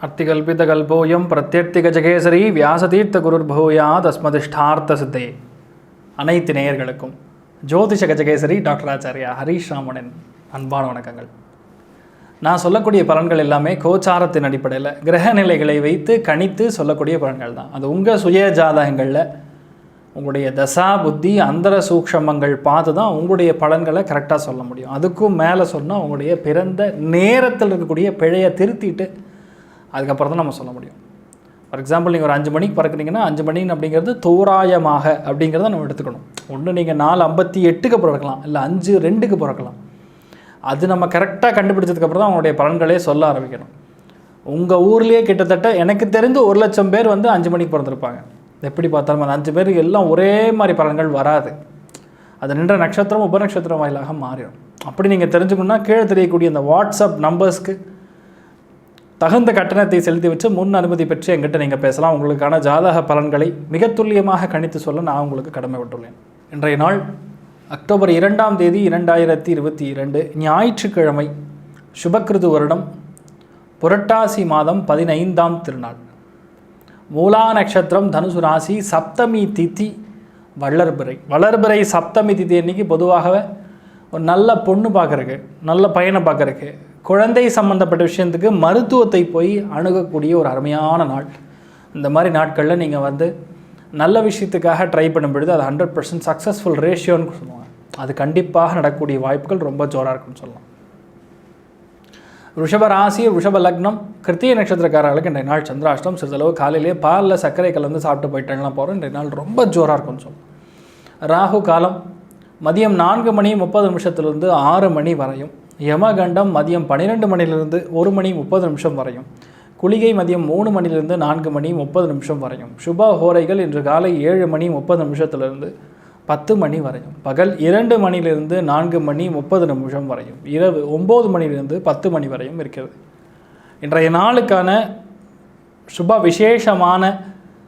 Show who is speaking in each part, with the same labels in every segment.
Speaker 1: அர்த்திகல்பிதகல்போயம் பிரத்யர்த்திகஜகேசரி வியாசதீர்த்த குருர்பூயா தஸ்மதிஷ்டார்த்த சித்தே அனைத்து நேயர்களுக்கும் ஜோதிஷ கஜகேசரி டாக்டர் ஆச்சாரியா ஹரீஷ் ராமனின் அன்பான வணக்கங்கள். நான் சொல்லக்கூடிய பலன்கள் எல்லாமே கோச்சாரத்தின் அடிப்படையில் கிரக நிலைகளை வைத்து கணித்து சொல்லக்கூடிய பலன்கள் தான் அது உங்கள் சுய ஜாதகங்களில் உங்களுடைய தசா புத்தி அந்தர சூக்ஷமங்கள் பார்த்து தான் உங்களுடைய பலன்களை கரெக்டாக சொல்ல முடியும். அதுக்கும் மேலே சொன்னால் உங்களுடைய பிறந்த நேரத்தில் இருக்கக்கூடிய பிழையை திருத்திட்டு அதுக்கப்புறம் தான் நம்ம சொல்ல முடியும். ஃபார் எக்ஸாம்பிள் நீங்கள் ஒரு அஞ்சு மணிக்கு பறக்குறீங்கன்னா அஞ்சு மணி அப்படிங்கிறது தோராயமாக அப்படிங்கிறத நம்ம எடுத்துக்கணும். ஒன்று நீங்கள் நாலு ஐம்பத்தி எட்டுக்கு பிறக்கலாம். இல்லை அஞ்சு ரெண்டுக்கு பிறக்கலாம். அது நம்ம கரெக்டாக கண்டுபிடிச்சதுக்கப்புறம் தான் அவங்களுடைய பலன்களே சொல்ல ஆரம்பிக்கணும். உங்கள் ஊர்லேயே கிட்டத்தட்ட எனக்கு தெரிந்து ஒரு லட்சம் பேர் வந்து அஞ்சு மணிக்கு பிறந்திருப்பாங்க. எப்படி பார்த்தாலும் அந்த அஞ்சு பேருக்கு எல்லாம் ஒரே மாதிரி பலன்கள் வராது. அது நின்ற நட்சத்திரம் உபநட்சத்திரம் வாயிலாக மாறிடும். அப்படி நீங்கள் தெரிஞ்சுக்கணுன்னா கீழே தெரியக்கூடிய அந்த வாட்ஸ்அப் நம்பர்ஸ்க்கு தகுந்த கட்டணத்தை செலுத்தி வச்சு முன் அனுமதி பெற்று எங்கிட்ட நீங்கள் பேசலாம். உங்களுக்கான ஜாதக பலன்களை மிக துல்லியமாக கணித்து சொல்ல நான் உங்களுக்கு கடமைப்பட்டுள்ளேன் இன்றைய நாள் அக்டோபர் இரண்டாம் தேதி இரண்டாயிரத்தி இருபத்தி இரண்டு ஞாயிற்றுக்கிழமை சுபக்கிருது வருடம் புரட்டாசி மாதம் பதினைந்தாம் திருநாள். மூலா நட்சத்திரம் தனுசு ராசி சப்தமி திதி வளர்பிறை. வளர்பிறை சப்தமி திதி அன்னைக்கு பொதுவாகவே ஒரு நல்ல பொண்ணு பார்க்குறக்கு நல்ல பையனை பார்க்குறக்கு குழந்தை சம்மந்தப்பட்ட விஷயத்துக்கு மருத்துவத்தை போய் அணுகக்கூடிய ஒரு அருமையான நாள். இந்த மாதிரி நாட்களில் நீங்கள் வந்து நல்ல விஷயத்துக்காக ட்ரை பண்ணும் பொழுது அது ஹண்ட்ரட் பர்சன்ட் சக்ஸஸ்ஃபுல் ரேஷியோன்னு சொல்லுவாங்க. அது கண்டிப்பாக நடக்கக்கூடிய வாய்ப்புகள் ரொம்ப ஜோராக இருக்குன்னு சொல்லலாம். ரிஷப ராசி ரிஷப லக்னம் கிருத்திய நட்சத்திரக்காரர்களுக்கு இன்றைய நாள் சந்திராஷ்டம் சிறிதளவு காலையிலேயே பாலில் சர்க்கரை கலந்து சாப்பிட்டு போயிட்டேன்லாம் போகிறோம் இன்றைய நாள் ரொம்ப ஜோராக இருக்கும் சொல்லலாம் ராகு காலம் மதியம் நான்கு மணி முப்பது நிமிஷத்துலேருந்து ஆறு மணி வரையும். யமகண்டம் மதியம் பன்னிரெண்டு மணிலிருந்து ஒரு மணி முப்பது நிமிஷம் வரையும். குளிகை மதியம் மூணு மணிலிருந்து நான்கு மணி முப்பது நிமிஷம் வரையும். சுப ஹோரைகள் இன்று காலை ஏழு மணி முப்பது நிமிஷத்துலேருந்து பத்து மணி வரையும். பகல் இரண்டு மணிலிருந்து நான்கு மணி முப்பது நிமிஷம் வரையும். இரவு ஒம்பது மணிலிருந்து பத்து மணி வரையும் இருக்கிறது. இன்றைய நாளுக்கான சுப விசேஷமான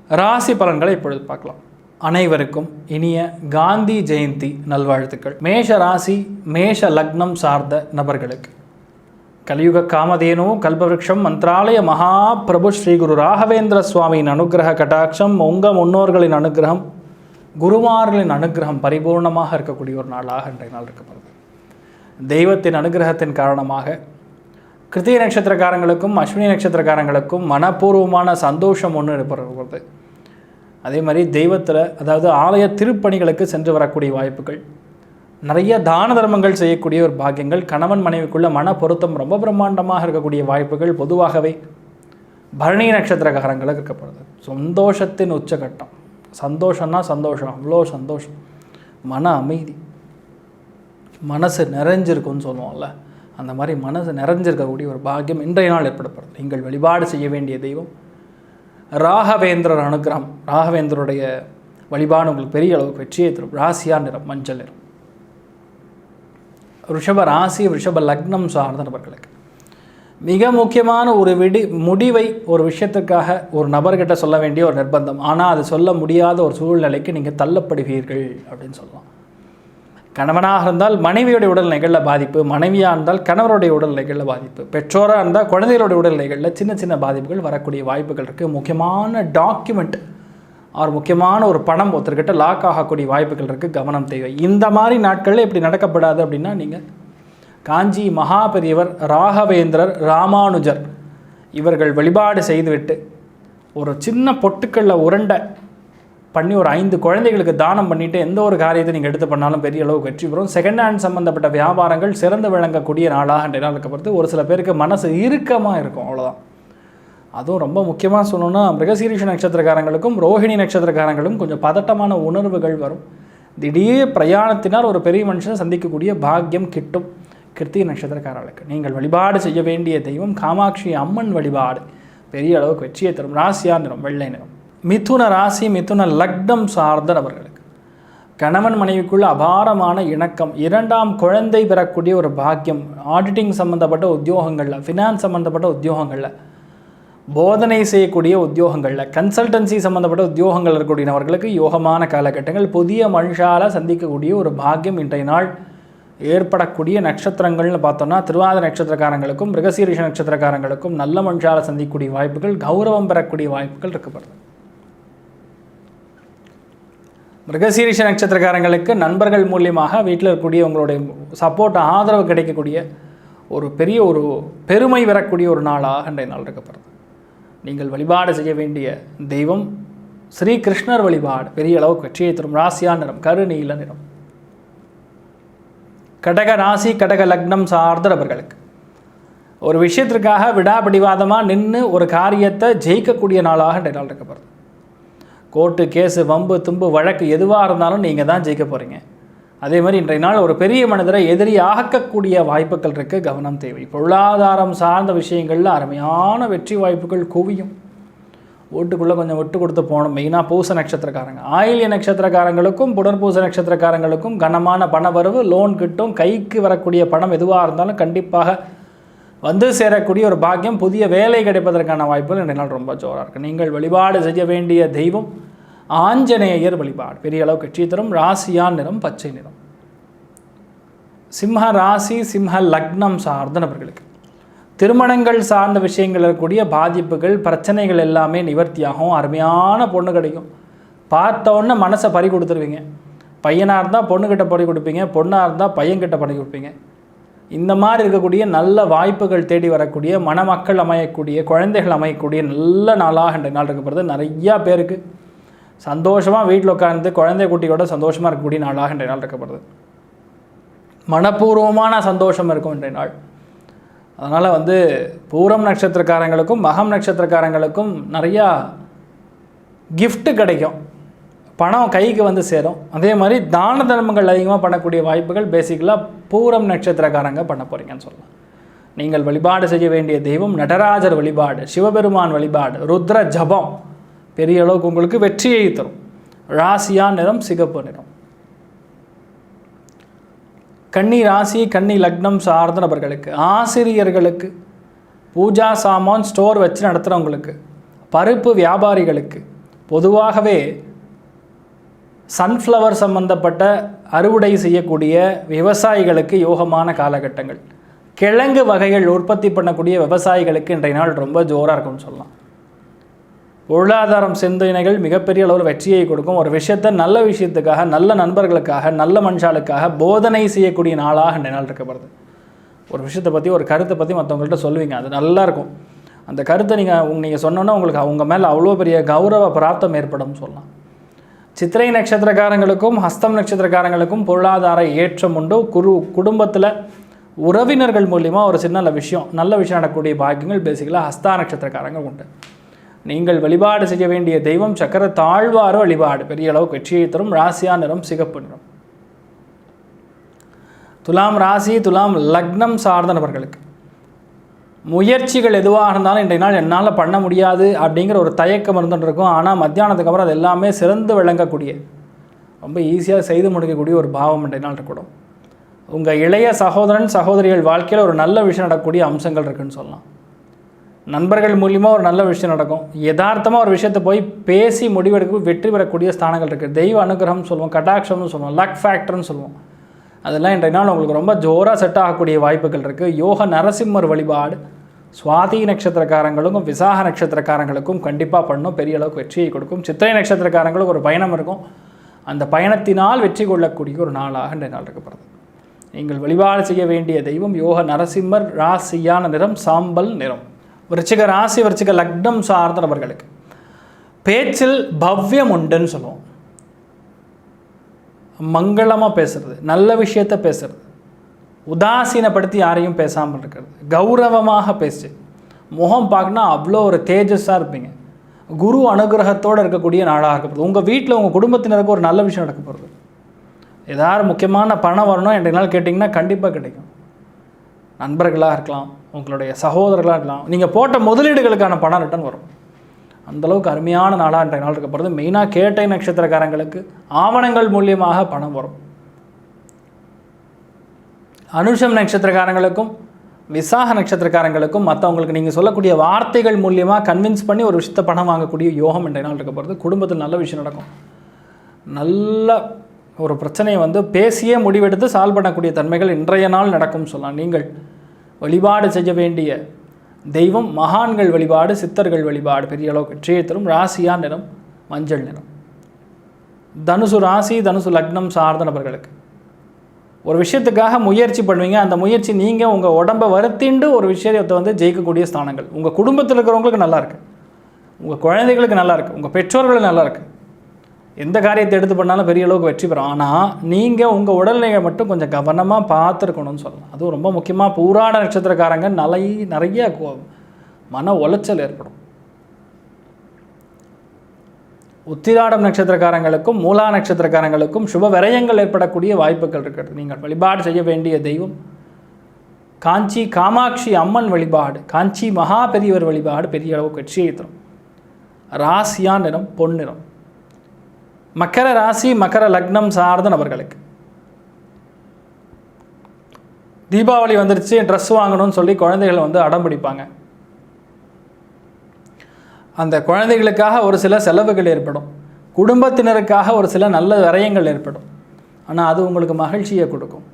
Speaker 1: ராசி பலன்களை இப்பொழுது பார்க்கலாம். அனைவருக்கும் இனிய காந்தி ஜெயந்தி நல்வாழ்த்துக்கள். மேஷ ராசி மேஷ லக்னம் சார்ந்த நபர்களுக்கு. கலியுக காமதேனு கல்பவருஷம் மந்த்ராலய மகாபிரபு ஸ்ரீ குரு ராகவேந்திர சுவாமியின் அனுகிரக கட்டாட்சம் உங்கள் முன்னோர்களின் அனுகிரகம் குருமார்களின் அனுகிரகம் பரிபூர்ணமாக இருக்கக்கூடிய ஒரு நாளாக இன்றைய நாள் இருக்கப்படுது. தெய்வத்தின் அனுகிரகத்தின் காரணமாக கிருத்திய நட்சத்திரக்காரங்களுக்கும் அஸ்வினி நட்சத்திரக்காரங்களுக்கும் மனப்பூர்வமான சந்தோஷம் ஒன்று ஏற்படுகிறது அதே மாதிரி தெய்வத்தில் அதாவது ஆலய திருப்பணிகளுக்கு சென்று வரக்கூடிய வாய்ப்புகள் நிறைய தான தர்மங்கள் செய்யக்கூடிய ஒரு பாக்கியங்கள் கணவன் மனைவிக்குள்ள மன பொருத்தம் ரொம்ப பிரம்மாண்டமாக இருக்கக்கூடிய வாய்ப்புகள் பொதுவாகவே பரணி நட்சத்திரக்காரங்களுக்கு இருக்கப்படுது. சந்தோஷத்தின் உச்சகட்டம். சந்தோஷம்னா சந்தோஷம். அவ்வளோ சந்தோஷம். மன அமைதி. மனசு நிறைஞ்சிருக்கும்னு சொல்லுவோம்ல. அந்த மாதிரி மனசு நிறைஞ்சிருக்கக்கூடிய ஒரு பாக்கியம் இன்றைய நாள் ஏற்படப்படுது நீங்கள் வழிபாடு செய்ய வேண்டிய தெய்வம். ராகவேந்திரர் அனுகிரகம். ராகவேந்திரருடைய வழிபாடு உங்களுக்கு பெரிய அளவுக்கு வெற்றியை தரும். ராசியா நிறம் மஞ்சள் நிறம். ரிஷப ராசி ரிஷப லக்னம் சார்ந்த நபர்களுக்கு. மிக முக்கியமான ஒரு விடி முடிவை ஒரு விஷயத்துக்காக ஒரு நபர்கிட்ட சொல்ல வேண்டிய ஒரு நிர்பந்தம். ஆனால் அது சொல்ல முடியாத ஒரு சூழ்நிலைக்கு நீங்கள் தள்ளப்படுவீர்கள் அப்படின்னு சொல்லலாம் கணவனாக இருந்தால் மனைவியுடைய உடல்நிலைகளில் பாதிப்பு மனைவியாக இருந்தால் கணவருடைய உடல்நிலைகளில் பாதிப்பு பெற்றோராக இருந்தால் குழந்தைகளுடைய உடல்நிலைகளில் சின்ன சின்ன பாதிப்புகள் வரக்கூடிய வாய்ப்புகள் இருக்குது முக்கியமான டாக்குமெண்ட் அவர் முக்கியமான ஒரு பணம் ஒருத்தர்கிட்ட லாக் ஆகக்கூடிய வாய்ப்புகள் இருக்குது கவனம் தேவை. இந்த மாதிரி நாட்களில் இப்படி நடக்கப்படாது அப்படின்னா நீங்கள் காஞ்சி மகாபெரியவர் ராகவேந்திரர் ராமானுஜர் இவர்கள் வழிபாடு செய்துவிட்டு ஒரு சின்ன பொட்டுக்களில் உருண்டை பண்ணி ஒரு ஐந்து குழந்தைகளுக்கு தானம் பண்ணிவிட்டு எந்த ஒரு காரியத்தை நீங்கள் எடுத்து பண்ணாலும் பெரிய அளவு வெற்றி பெறும். செகண்ட் ஹேண்ட் சம்மந்தப்பட்ட வியாபாரங்கள் சிறந்து விளங்கக்கூடிய நாளாக இன்றைய நாள் இருக்கப்படுது ஒரு சில பேருக்கு மனசு இறுக்கமாக இருக்கும் அவ்வளோதான் அதுவும் ரொம்ப முக்கியமாக சொல்லணும்னா மிருகசீரிஷ நட்சத்திரக்காரங்களுக்கும் ரோஹிணி நட்சத்திரக்காரங்களும் கொஞ்சம் பதட்டமான உணர்வுகள் வரும். திடீர் பிரயாணத்தினால் ஒரு பெரிய மனுஷனை சந்திக்கக்கூடிய பாக்கியம் கிட்டும். கிருத்திக நட்சத்திரக்காரர்களுக்கு. நீங்கள் வழிபாடு செய்ய வேண்டிய தெய்வம் காமாட்சி அம்மன் வழிபாடு. பெரிய அளவுக்கு வெற்றியை தரும். ராசியாக நிறம் வெள்ளை நிறம். மிதுன ராசி மிதுன லக்னம் சார்ந்த நபர்களுக்கு கணவன் மனைவிக்குள்ள அபாரமான இணக்கம். இரண்டாம் குழந்தை பெறக்கூடிய ஒரு பாக்கியம். ஆடிட்டிங் சம்மந்தப்பட்ட உத்தியோகங்களில் ஃபினான்ஸ் சம்மந்தப்பட்ட உத்தியோகங்களில் போதனை செய்யக்கூடிய உத்தியோகங்களில் கன்சல்டன்சி சம்மந்தப்பட்ட உத்தியோகங்கள் இருக்கக்கூடிய நபர்களுக்கு யோகமான காலகட்டங்கள். புதிய மனுஷால சந்திக்கக்கூடிய ஒரு பாக்கியம் இன்றைய நாள். ஏற்படக்கூடிய நட்சத்திரங்கள்னு பார்த்தோம்னா திருவாதிர நட்சத்திரக்காரங்களுக்கும் மிருகசீரிஷ நட்சத்திரக்காரங்களுக்கும் நல்ல மனுஷால சந்திக்கக்கூடிய வாய்ப்புகள் கௌரவம் பெறக்கூடிய வாய்ப்புகள் இருக்கப்படுது மிருகசீரிஷ நட்சத்திரக்காரங்களுக்கு நண்பர்கள் மூலியமாக வீட்டில் இருக்கக்கூடிய உங்களுடைய சப்போர்ட் ஆதரவு கிடைக்கக்கூடிய ஒரு பெரிய ஒரு பெருமை வரக்கூடிய ஒரு நாளாக இன்றைய நாள் இருக்கப்படுது நீங்கள் வழிபாடு செய்ய வேண்டிய தெய்வம் ஸ்ரீ கிருஷ்ணர் வழிபாடு பெரிய அளவுக்கு வெற்றியை தரும். ராசியா நிறம் கருநீல நிறம். கடக ராசி கடக லக்னம் சார்ந்த நபர்களுக்கு. ஒரு விஷயத்திற்காக விடாபிடிவாதமாக நின்று ஒரு காரியத்தை ஜெயிக்கக்கூடிய நாளாக இன்றைய நாள் இருக்கப்படுது கோர்ட்டு கேஸு வம்பு தும்பு வழக்கு எதுவாக இருந்தாலும் நீங்கள் தான் ஜெயிக்க போகிறீங்க அதே மாதிரி இன்றைய நாள் ஒரு பெரிய மனிதரை எதிரி ஆகக்கூடிய வாய்ப்புகள் இருக்குது கவனம் தேவை. பொருளாதாரம் சார்ந்த விஷயங்களில் அருமையான வெற்றி வாய்ப்புகள் குவியும். வீட்டுக்குள்ளே கொஞ்சம் விட்டு கொடுத்து போகணும். மெயினாக பூச நட்சத்திரக்காரங்க. ஆயில்ய நட்சத்திரக்காரங்களுக்கும் புனர்பூச நட்சத்திரக்காரங்களுக்கும் கனமான பணவரவு லோன் கிட்டும் கைக்கு வரக்கூடிய பணம் எதுவாக இருந்தாலும் கண்டிப்பாக வந்து சேரக்கூடிய ஒரு பாக்கியம் புதிய வேலை கிடைப்பதற்கான வாய்ப்புகள் இன்றைய நாள் ரொம்ப ஜோராக இருக்குது நீங்கள் வழிபாடு செய்ய வேண்டிய தெய்வம் ஆஞ்சநேயர் வழிபாடு. பெரிய அளவு கட்சி தரும். ராசியான் நிறம் பச்சை நிறம். சிம்ம ராசி சிம்ம லக்னம் சார்ந்த நபர்களுக்கு. திருமணங்கள் சார்ந்த விஷயங்கள் இருக்கக்கூடிய பாதிப்புகள் பிரச்சனைகள் எல்லாமே நிவர்த்தியாகும். அருமையான பொண்ணு கிடைக்கும். பார்த்தோன்னே மனசை பறி கொடுத்துருவீங்க. பையனாக இருந்தால் பொண்ணுக்கிட்ட பறி கொடுப்பீங்க. பொண்ணாக இருந்தால் பையன்கிட்ட பறி கொடுப்பீங்க. இந்த மாதிரி இருக்கக்கூடிய நல்ல வாய்ப்புகள் தேடி வரக்கூடிய மணமக்கள் அமையக்கூடிய குழந்தைகள் அமையக்கூடிய நல்ல நாளாக இன்றைய நாள் இருக்கப்படுது நிறையா பேருக்கு சந்தோஷமாக வீட்டில் உட்காந்து குழந்தை குட்டியோட சந்தோஷமாக இருக்கக்கூடிய நாளாக இன்றைய நாள் இருக்கப்படுது மனப்பூர்வமான சந்தோஷம் இருக்கும் இன்றைய நாள். அதனால் வந்து பூரம் நட்சத்திரக்காரங்களுக்கும் மகம் நட்சத்திரக்காரங்களுக்கும் நிறையா கிஃப்ட்டு கிடைக்கும். பணம் கைக்கு வந்து சேரும். அதே மாதிரி தான தர்மங்கள் அதிகமாக பண்ணக்கூடிய வாய்ப்புகள் பேசிக்கலாக பூரம் நட்சத்திரக்காரங்க பண்ண போகிறீங்கன்னு சொல்லலாம். நீங்கள் வழிபாடு செய்ய வேண்டிய தெய்வம் நடராஜர் வழிபாடு சிவபெருமான் வழிபாடு ருத்ர ஜபம் பெரிய அளவுக்கு உங்களுக்கு வெற்றியை தரும். ராசியா நிறம் சிகப்பு நிறம். கன்னி ராசி கன்னி லக்னம் சார்ந்த நபர்களுக்கு ஆசிரியர்களுக்கு பூஜா சாமான் ஸ்டோர் வச்சு நடத்துகிறவங்களுக்கு பருப்பு வியாபாரிகளுக்கு பொதுவாகவே சன்ஃப்ளவர் சம்பந்தப்பட்ட அறுவடை செய்யக்கூடிய விவசாயிகளுக்கு யோகமான காலகட்டங்கள். கிழங்கு வகைகள் உற்பத்தி பண்ணக்கூடிய விவசாயிகளுக்கு இன்றைய நாள் ரொம்ப ஜோராக இருக்கும்னு சொல்லலாம். பொருளாதாரம் சிந்தனைகள் மிகப்பெரிய அளவில் வெற்றியை கொடுக்கும். ஒரு விஷயத்தை நல்ல விஷயத்துக்காக நல்ல நண்பர்களுக்காக நல்ல மனுஷாளுக்காக போதனை செய்யக்கூடிய நாளாக இன்றைய நாள் இருக்கப்படுது. ஒரு விஷயத்தை பற்றி ஒரு கருத்தை பற்றி மற்றவங்கள்ட்ட சொல்லுவீங்க. அது நல்லாயிருக்கும் அந்த கருத்தை நீங்கள் நீங்கள் சொன்னோன்னா உங்களுக்கு அவங்க மேலே அவ்வளோ பெரிய கௌரவ பிராப்தம் ஏற்படும் சொல்லலாம். சித்திரை நட்சத்திரக்காரங்களுக்கும் ஹஸ்தம் நட்சத்திரக்காரங்களுக்கும் பொருளாதார ஏற்றம் உண்டு. குரு குடும்பத்தில் உறவினர்கள் மூலிமா ஒரு சின்ன விஷயம் நல்ல விஷயம் நடக்கக்கூடிய பாக்கியங்கள் பேசிக்கலாக ஹஸ்தா நட்சத்திரக்காரங்க உண்டு. நீங்கள் வழிபாடு செய்ய வேண்டிய தெய்வம் சக்கர தாழ்வார வழிபாடு. பெரிய அளவுக்கு வெற்றியை தரும். ராசியா நிறம் சிகப்பு நிறம். துலாம் ராசி துலாம் லக்னம் சார்ந்த நபர்களுக்கு. முயற்சிகள் எதுவாக இருந்தாலும் இன்றைய நாள் என்னால் பண்ண முடியாது அப்படிங்கிற ஒரு தயக்கம் இருந்துட்டு இருக்கும். ஆனால் மத்தியானத்துக்கு அப்புறம் அது எல்லாமே சிறந்து விளங்கக்கூடிய ரொம்ப ஈஸியாக செய்து முடிக்கக்கூடிய ஒரு பாவம் இன்றைய நாள் இருக்கக்கூடும் உங்கள் இளைய சகோதரன் சகோதரிகள் வாழ்க்கையில் ஒரு நல்ல விஷயம் நடக்கக்கூடிய அம்சங்கள் இருக்குன்னு சொல்லலாம். நண்பர்கள் மூலியமாக ஒரு நல்ல விஷயம் நடக்கும். யதார்த்தமாக ஒரு விஷயத்தை போய் பேசி முடிவெடுக்க வெற்றி பெறக்கூடிய ஸ்தானங்கள் இருக்குது தெய்வ அனுகிரகம் சொல்லுவோம் கட்டாட்சம்னு சொல்லுவோம் லக் ஃபேக்டர்னு சொல்லுவோம். அதெல்லாம் இன்றைய நாள் உங்களுக்கு ரொம்ப ஜோராக செட் ஆகக்கூடிய வாய்ப்புகள் இருக்குது யோக நரசிம்மர் வழிபாடு சுவாதி நட்சத்திரக்காரங்களுக்கும் விசாக நட்சத்திரக்காரங்களுக்கும் கண்டிப்பாக பண்ணும். பெரிய அளவுக்கு வெற்றியை கொடுக்கும். சித்திரை நட்சத்திரக்காரங்களுக்கு ஒரு பயணம் இருக்கும். அந்த பயணத்தினால் வெற்றி கொள்ளக்கூடிய ஒரு நாளாக இன்றைய நாள் இருக்கப்படுது நீங்கள் வழிபாடு செய்ய வேண்டிய தெய்வம் யோக நரசிம்மர் ராசியான நிறம் சாம்பல் நிறம். விருச்சிக ராசி விருச்சிக லக்னம் சார்ந்தவர்களுக்கு பேச்சில் பவ்யம் உண்டுன்னு சொல்லுவோம். மங்களமாக பேசுறது நல்ல விஷயத்த பேசுறது. உதாசீனப்படுத்தி யாரையும் பேசாமல் இருக்கிறது. கௌரவமாக பேசு முகம் பார்க்கனா அவ்வளோ ஒரு தேஜஸாக இருப்பீங்க. குரு அனுகிரகத்தோடு இருக்கக்கூடிய நாளாக இருக்கப்படுது உங்கள் வீட்டில் உங்கள் குடும்பத்தினருக்கு ஒரு நல்ல விஷயம் நடக்க போகிறது ஏதாவது முக்கியமான பணம் வரணும் என்ற நாள் கேட்டிங்கன்னா கண்டிப்பாக கிடைக்கும். நண்பர்களாக இருக்கலாம். உங்களுடைய சகோதரர்களாக இருக்கலாம். நீங்கள் போட்ட முதலீடுகளுக்கான பணம் ரிட்டர்ன் வரும். அந்தளவுக்கு அருமையான நாளாக இன்றைய நாள் இருக்கப்படுது மெயினாக கேட்டை நட்சத்திரக்காரங்களுக்கு ஆவணங்கள் மூலியமாக பணம் வரும். அனுஷம் நட்சத்திரக்காரங்களுக்கும் விசாக நட்சத்திரக்காரங்களுக்கும் மற்றவங்களுக்கு நீங்கள் சொல்லக்கூடிய வார்த்தைகள் மூலியமாக கன்வின்ஸ் பண்ணி ஒரு விஷயத்தை பணம் வாங்கக்கூடிய யோகம் இன்றைய நாள் இருக்கப்படுது குடும்பத்தில் நல்ல விஷயம் நடக்கும். நல்ல ஒரு பிரச்சனையை வந்து பேசியே முடிவெடுத்து சால்வ் பண்ணக்கூடிய தன்மைகள் இன்றைய நாள் நடக்கும் சொல்லலாம். நீங்கள் வழிபாடு செய்ய வேண்டிய தெய்வம் மகான்கள் வழிபாடு சித்தர்கள் வழிபாடு பெரிய அளவுக்கு வெற்றியை தரும் ராசியா நிறம் மஞ்சள் நிறம். தனுசு ராசி தனுசு லக்னம் சார்ந்த நபர்களுக்கு. ஒரு விஷயத்துக்காக முயற்சி பண்ணுவீங்க. அந்த முயற்சி நீங்கள் உங்கள் உடம்பை வருத்திண்டு ஒரு விஷயத்தை வந்து ஜெயிக்கக்கூடிய ஸ்தானங்கள். உங்கள் குடும்பத்தில் இருக்கிறவங்களுக்கு நல்லாயிருக்கு உங்கள் குழந்தைகளுக்கு நல்லாயிருக்கு உங்கள் பெற்றோர்களுக்கு நல்லாயிருக்கு எந்த காரியத்தை எடுத்து பண்ணாலும் பெரிய அளவுக்கு வெற்றி பெறும். ஆனால் நீங்கள் உங்கள் உடல்நிலையை மட்டும் கொஞ்சம் கவனமாக பார்த்துருக்கணும்னு சொல்லலாம். அதுவும் ரொம்ப முக்கியமாக பூராட நட்சத்திரக்காரங்க நலை நிறைய கோ- மன உளைச்சல் ஏற்படும். உத்திராடம் நட்சத்திரக்காரங்களுக்கும் மூலா நட்சத்திரக்காரங்களுக்கும் சுப விரயங்கள் ஏற்படக்கூடிய வாய்ப்புகள் இருக்கிறது. நீங்கள் வழிபாடு செய்ய வேண்டிய தெய்வம். காஞ்சி காமாட்சி அம்மன் வழிபாடு காஞ்சி மகா பெரியவர் வழிபாடு பெரிய அளவுக்கு வெற்றியை தரும். ராசியா நிறம் பொன்னிறம் மக்கர ராசி மக்கர லக்னம் சார்ந்த நபர்களுக்கு. தீபாவளி வந்துருச்சு ட்ரெஸ் வாங்கணும்னு சொல்லி குழந்தைகள் வந்து அடம் பிடிப்பாங்க. அந்த குழந்தைகளுக்காக ஒரு சில செலவுகள் ஏற்படும். குடும்பத்தினருக்காக ஒரு சில நல்ல விரயங்கள் ஏற்படும். ஆனால் அது உங்களுக்கு மகிழ்ச்சியை கொடுக்கும்.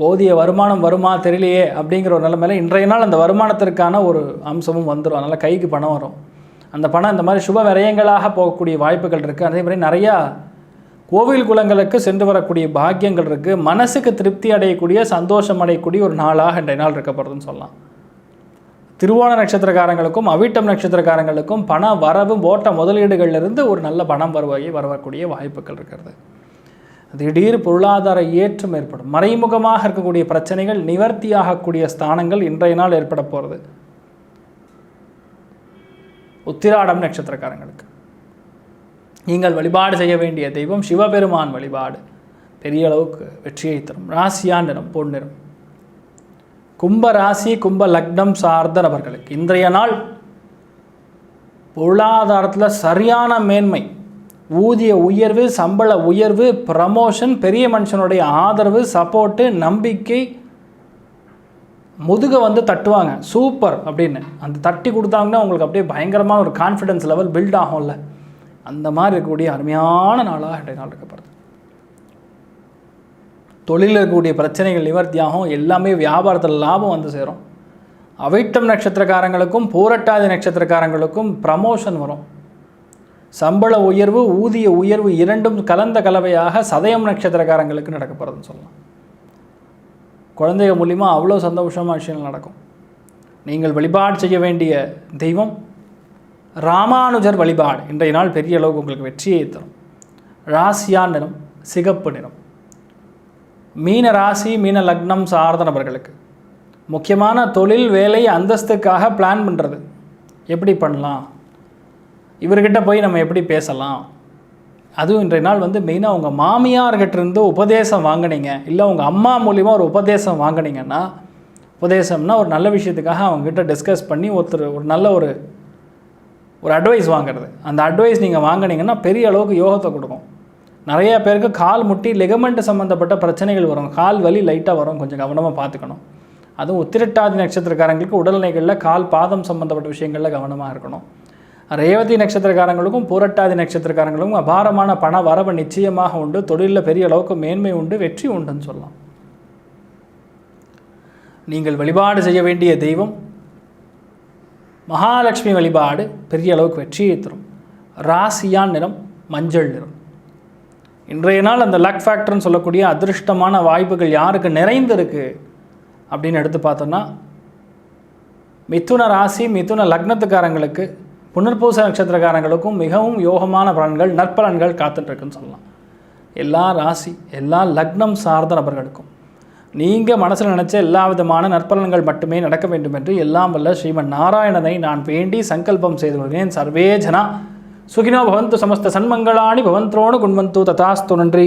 Speaker 1: போதிய வருமானம் வருமா தெரியலையே அப்படிங்கிற ஒரு நிலைமையில இன்றைய நாள் அந்த வருமானத்திற்கான ஒரு அம்சமும் வந்துடும் அதனால் கைக்கு பணம் வரும். அந்த பணம் இந்த மாதிரி சுப விரயங்களாக போகக்கூடிய வாய்ப்புகள் இருக்குது அதே மாதிரி நிறையா கோவில் குலங்களுக்கு சென்று வரக்கூடிய பாக்கியங்கள் இருக்குது மனசுக்கு திருப்தி அடையக்கூடிய சந்தோஷம் அடையக்கூடிய ஒரு நாளாக இன்றைய நாள் இருக்கப்படுதுன்னு சொல்லலாம். திருவோண நட்சத்திரக்காரங்களுக்கும் அவிட்டம் நட்சத்திரக்காரங்களுக்கும் பண வரவு ஓட்ட முதலீடுகளிலிருந்து ஒரு நல்ல பணம் வருவாய் வரக்கூடிய வாய்ப்புகள் இருக்கிறது. திடீர் பொருளாதார ஏற்றம் ஏற்படும். மறைமுகமாக இருக்கக்கூடிய பிரச்சனைகள் நிவர்த்தியாகக்கூடிய ஸ்தானங்கள் இன்றைய நாள் ஏற்பட போகிறது உத்திராடம் நட்சத்திரக்காரங்களுக்கு. நீங்கள் வழிபாடு செய்ய வேண்டிய தெய்வம் சிவபெருமான் வழிபாடு. பெரிய அளவுக்கு வெற்றியை தரும். ராசியா நிறம் பொன்னிறம் கும்ப ராசி கும்ப லக்னம் சார்ந்த நபர்களுக்கு இன்றைய நாள் பொருளாதாரத்தில் சரியான மேன்மை ஊதிய உயர்வு சம்பள உயர்வு ப்ரமோஷன் பெரிய மனுஷனுடைய ஆதரவு சப்போர்ட்டு நம்பிக்கை முதுகை வந்து தட்டுவாங்க. சூப்பர் அப்படின்னு. அந்த தட்டி கொடுத்தாங்கன்னா உங்களுக்கு அப்படியே பயங்கரமான ஒரு கான்ஃபிடன்ஸ் லெவல் பில்ட் ஆகும்ல. அந்த மாதிரி இருக்கக்கூடிய அருமையான நாளாக இன்றைய நாள் இருக்கப்படுது தொழிலில் இருக்கக்கூடிய பிரச்சனைகள் நிவர்த்தியாகும் எல்லாமே வியாபாரத்தில் லாபம் வந்து சேரும். அவிட்டம் நட்சத்திரக்காரங்களுக்கும் பூரட்டாதி நட்சத்திரக்காரங்களுக்கும் ப்ரமோஷன் வரும். சம்பள உயர்வு ஊதிய உயர்வு இரண்டும் கலந்த கலவையாக சதயம் நட்சத்திரக்காரங்களுக்கு நடக்கப்படுறதுன்னு சொல்லலாம். குழந்தைகள் மூலிமா அவ்வளோ சந்தோஷமான விஷயங்கள் நடக்கும். நீங்கள் வழிபாடு செய்ய வேண்டிய தெய்வம் ராமானுஜர் வழிபாடு இன்றைய நாள் பெரிய அளவுக்கு உங்களுக்கு வெற்றியை தரும். ராசியா நிறம் சிகப்பு நிறம். மீன ராசி மீன லக்னம் சார்ந்த நபர்களுக்கு. முக்கியமான தொழில் வேலை அந்தஸ்துக்காக பிளான் பண்ணுறது எப்படி பண்ணலாம்? இவர்கிட்ட போய் நம்ம எப்படி பேசலாம்? அதுவும் இன்றைய நாள் வந்து மெயினாக உங்கள் மாமியார்கிட்ட இருந்து உபதேசம் வாங்குனீங்க. இல்லை உங்கள் அம்மா மூலிமா ஒரு உபதேசம் வாங்கினீங்கன்னா உபதேசம்னா ஒரு நல்ல விஷயத்துக்காக அவங்ககிட்ட டிஸ்கஸ் பண்ணி ஒருத்தர் ஒரு நல்ல ஒரு ஒரு அட்வைஸ் வாங்குறது. அந்த அட்வைஸ் நீங்கள் வாங்கினீங்கன்னா பெரிய அளவுக்கு யோகத்தை கொடுக்கும். நிறைய பேருக்கு கால் முட்டி லெகமெண்ட் சம்மந்தப்பட்ட பிரச்சனைகள் வரும். கால் வலி லைட்டாக வரும். கொஞ்சம் கவனமாக பார்த்துக்கணும். அதுவும் உத்திரட்டாதி நட்சத்திரக்காரங்களுக்கு உடல்நிலைகளில் கால் பாதம் சம்மந்தப்பட்ட விஷயங்களில் கவனமாக இருக்கணும். ரேவதி நட்சத்திரக்காரங்களுக்கும் பூரட்டாதி நட்சத்திரக்காரங்களுக்கும் அபாரமான பண வரவு நிச்சயமாக உண்டு. தொழிலில் பெரிய அளவுக்கு மேன்மை உண்டு வெற்றி உண்டுன்னு சொல்லலாம். நீங்கள் வழிபாடு செய்ய வேண்டிய தெய்வம் மகாலட்சுமி வழிபாடு பெரிய அளவுக்கு வெற்றியை தரும். ராசியான் நிறம் மஞ்சள் நிறம். இன்றைய நாள் அந்த லக் ஃபேக்டர்னு சொல்லக்கூடிய அதிர்ஷ்டமான வாய்ப்புகள் யாருக்கு நிறைந்திருக்கு அப்படின்னு எடுத்து பார்த்தோன்னா மிதுன ராசி மிதுன லக்னத்துக்காரங்களுக்கு புனர்பூச நட்சத்திரக்காரங்களுக்கும் மிகவும் யோகமான பலன்கள் நற்பலன்கள் காத்துட்ருக்குன்னு சொல்லலாம். எல்லா ராசி எல்லா லக்னம் சார்ந்த நபர்களுக்கும். நீங்கள் மனசில் நினச்ச எல்லா விதமான நற்பலன்கள் மட்டுமே நடக்க வேண்டும் என்று எல்லாம் வல்ல ஸ்ரீமன் நாராயணனை நான் வேண்டி சங்கல்பம் செய்து கொள்கிறேன். சர்வே ஜனா சுகினோ பவந்து சமஸ்த சன்மங்களாணி பவந்த்ரோணு குண்வந்து ததாஸ்து நன்றி.